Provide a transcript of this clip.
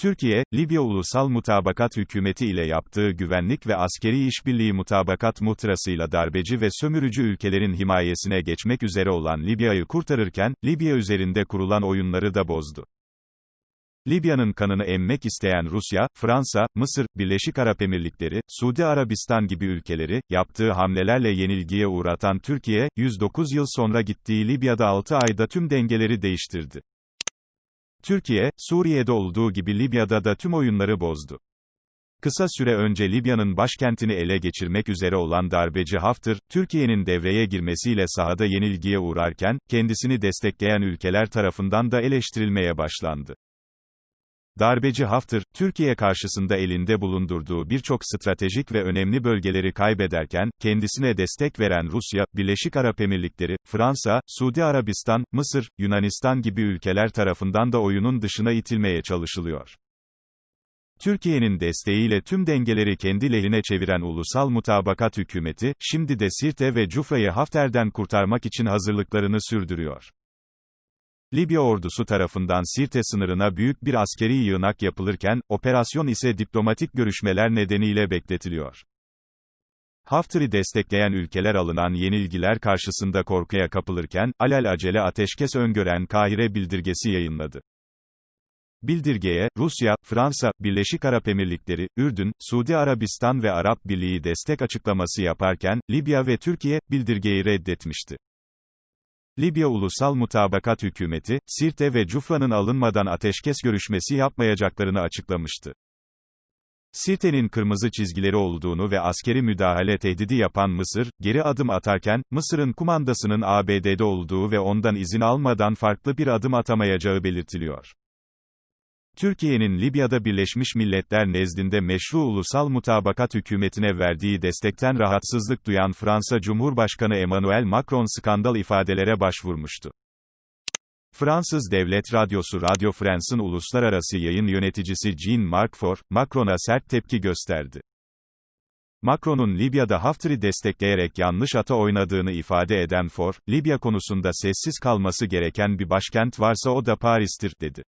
Türkiye, Libya Ulusal Mutabakat Hükümeti ile yaptığı güvenlik ve askeri işbirliği mutabakat muhtırasıyla darbeci ve sömürücü ülkelerin himayesine geçmek üzere olan Libya'yı kurtarırken, Libya üzerinde kurulan oyunları da bozdu. Libya'nın kanını emmek isteyen Rusya, Fransa, Mısır, Birleşik Arap Emirlikleri, Suudi Arabistan gibi ülkeleri, yaptığı hamlelerle yenilgiye uğratan Türkiye, 109 yıl sonra gittiği Libya'da 6 ayda tüm dengeleri değiştirdi. Türkiye, Suriye'de olduğu gibi Libya'da da tüm oyunları bozdu. Kısa süre önce Libya'nın başkentini ele geçirmek üzere olan darbeci Hafter, Türkiye'nin devreye girmesiyle sahada yenilgiye uğrarken, kendisini destekleyen ülkeler tarafından da eleştirilmeye başlandı. Darbeci Hafter, Türkiye karşısında elinde bulundurduğu birçok stratejik ve önemli bölgeleri kaybederken, kendisine destek veren Rusya, Birleşik Arap Emirlikleri, Fransa, Suudi Arabistan, Mısır, Yunanistan gibi ülkeler tarafından da oyunun dışına itilmeye çalışılıyor. Türkiye'nin desteğiyle tüm dengeleri kendi lehine çeviren Ulusal Mutabakat Hükümeti, şimdi de Sirte ve Cufra'yı Hafter'den kurtarmak için hazırlıklarını sürdürüyor. Libya ordusu tarafından Sirte sınırına büyük bir askeri yığınak yapılırken, operasyon ise diplomatik görüşmeler nedeniyle bekletiliyor. Hafter'i destekleyen ülkeler alınan yenilgiler karşısında korkuya kapılırken, alel acele ateşkes öngören Kahire bildirgesi yayınladı. Bildirgeye, Rusya, Fransa, Birleşik Arap Emirlikleri, Ürdün, Suudi Arabistan ve Arap Birliği destek açıklaması yaparken, Libya ve Türkiye, bildirgeyi reddetmişti. Libya Ulusal Mutabakat Hükümeti, Sirte ve Cufra'nın alınmadan ateşkes görüşmesi yapmayacaklarını açıklamıştı. Sirte'nin kırmızı çizgileri olduğunu ve askeri müdahale tehdidi yapan Mısır, geri adım atarken, Mısır'ın kumandasının ABD'de olduğu ve ondan izin almadan farklı bir adım atamayacağı belirtiliyor. Türkiye'nin Libya'da Birleşmiş Milletler nezdinde meşru ulusal mutabakat hükümetine verdiği destekten rahatsızlık duyan Fransa Cumhurbaşkanı Emmanuel Macron skandal ifadelere başvurmuştu. Fransız Devlet Radyosu Radio France'ın uluslararası yayın yöneticisi Jean-Marc Faure, Macron'a sert tepki gösterdi. Macron'un Libya'da Hafter'i destekleyerek yanlış ata oynadığını ifade eden Faure, Libya konusunda sessiz kalması gereken bir başkent varsa o da Paris'tir, dedi.